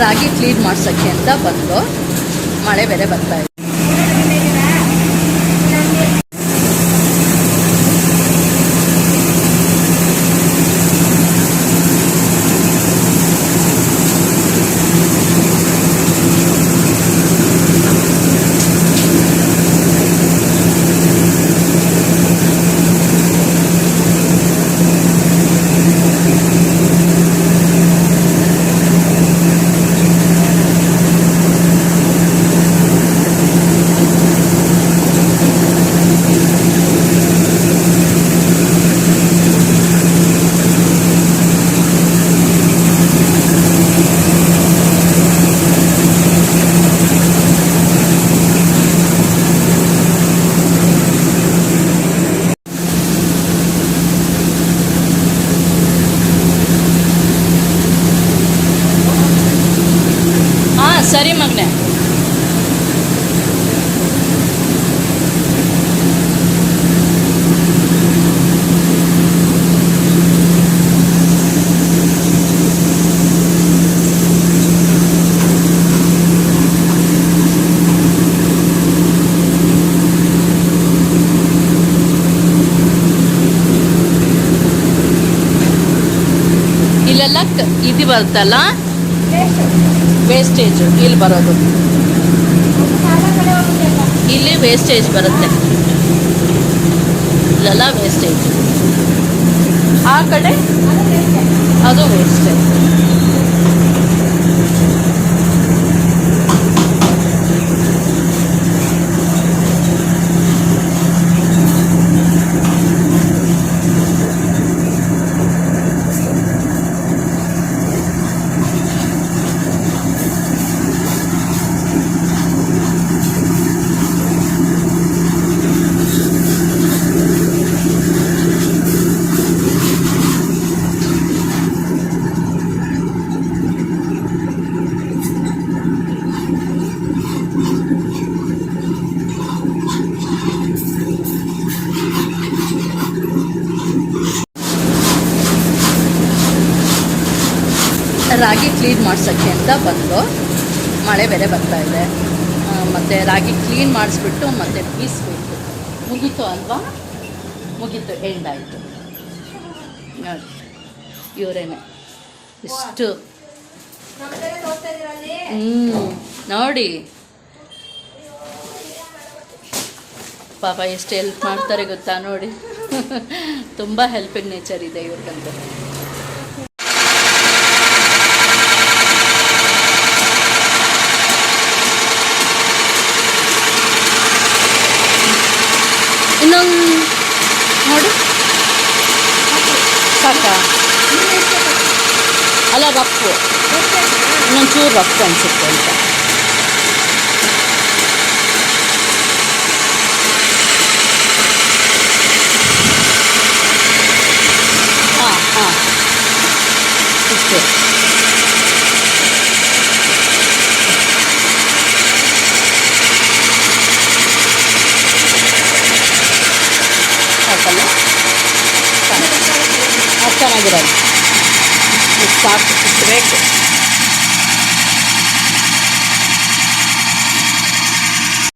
ರಾಗಿ clean ಮಾಡ್ಸೋಕ್ಕೆ ಅಂತ ಬಂದು ಮಳೆ ಬೇರೆ ಬರ್ತಾ ಇದೆ. ಸರಿ ಮಗನೇ. ಇಲ್ಲೆಲ್ಲ ಇದು ಬರುತ್ತಲ್ಲ? ವೇಸ್ಟೇಜು ಇಲ್ಲಿ ಬರೋದು. ಇಲ್ಲಿ ವೇಸ್ಟೇಜ್ ಬರುತ್ತೆ. ಇಲ್ಲೆಲ್ಲ ವೇಸ್ಟೇಜ್ ಆ ಕಡೆ ಅದು ವೇಸ್ಟೇಜ್ ರಾಗಿ ಕ್ಲೀನ್ ಮಾಡ್ಸೋಕ್ಕೆ ಅಂತ ಬಂದು ಮಳೆ ಬೇರೆ ಬರ್ತಾ ಇದೆ. ಮತ್ತು ರಾಗಿ ಕ್ಲೀನ್ ಮಾಡಿಸ್ಬಿಟ್ಟು ಮತ್ತು ಬೀಸ್ಬೇಕು. ಮುಗೀತು ಅಲ್ವಾ? ಮುಗೀತು ಎಂಡ್ ಆಯಿತು ನೋಡಿ, ಇವರೇನೆ. ಇಷ್ಟು. ಹ್ಞೂ ನೋಡಿ. ಪಾಪ ಎಷ್ಟು ಹೆಲ್ಪ್ ಮಾಡ್ತಾರೆ ಗೊತ್ತಾ ನೋಡಿ. ತುಂಬ ಹೆಲ್ಪಿಂಗ್ ನೇಚರ್ ಇದೆ ಇವ್ರಿಗಂತೂ. ಇನ್ನೊಂದು ನೋಡು ಸಾಕ ಅಲ್ಲ ರಪ್ಪು ಇನ್ನೊಂದು ಚೂರು ರಪ್ಪು ಅನಿಸುತ್ತೆ ಅಂತ ಹಾಂ ಹಾಂ ಇಷ್ಟು ಸಾಕು. ಅದು